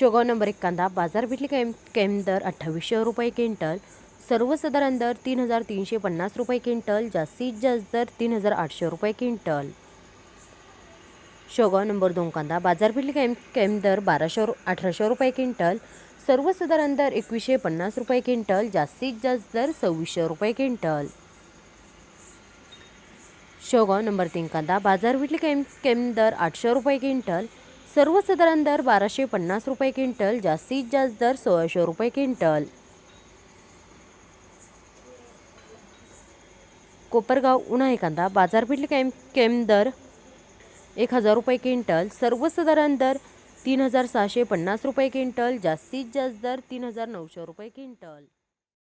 Shegaon number एक कांदा बाजारपेठली cam cam दर अठ्ठावीसशे रुपये क्विंटल सर्वसाधारण दर तीन हजार तीनशे पन्नास रुपये क्विंटल जास्तीत जास्त दर तीन हजार आठशे रुपये क्विंटल. शेगाव नंबर दोन कांदा बाजारपेठली कैम कैम दर बाराशे रु अठराशे रुपये क्विंटल सर्वसाधारण दर एकवीसशे पन्नास रुपये क्विंटल जास्तीत जास्त दर सव्वीसशे रुपये क्विंटल. शेवगाव नंबर तीन कांदा बाजारपेठली कैम कैम दर आठशे रुपये क्विंटल सर्वसाधारण दर बाराशे पन्नास रुपये क्विंटल जास्तीत जास्त दर सोळाशे रुपये क्विंटल. कोपरगाव उन्हाळी कांदा बाजारपेठले कॅम्प केम दर एक हजार रुपये क्विंटल सर्वसाधारण दर तीन हजार सहाशे पन्नास रुपये क्विंटल जास्तीत जास्त दर तीन हजार नऊशे रुपये क्विंटल.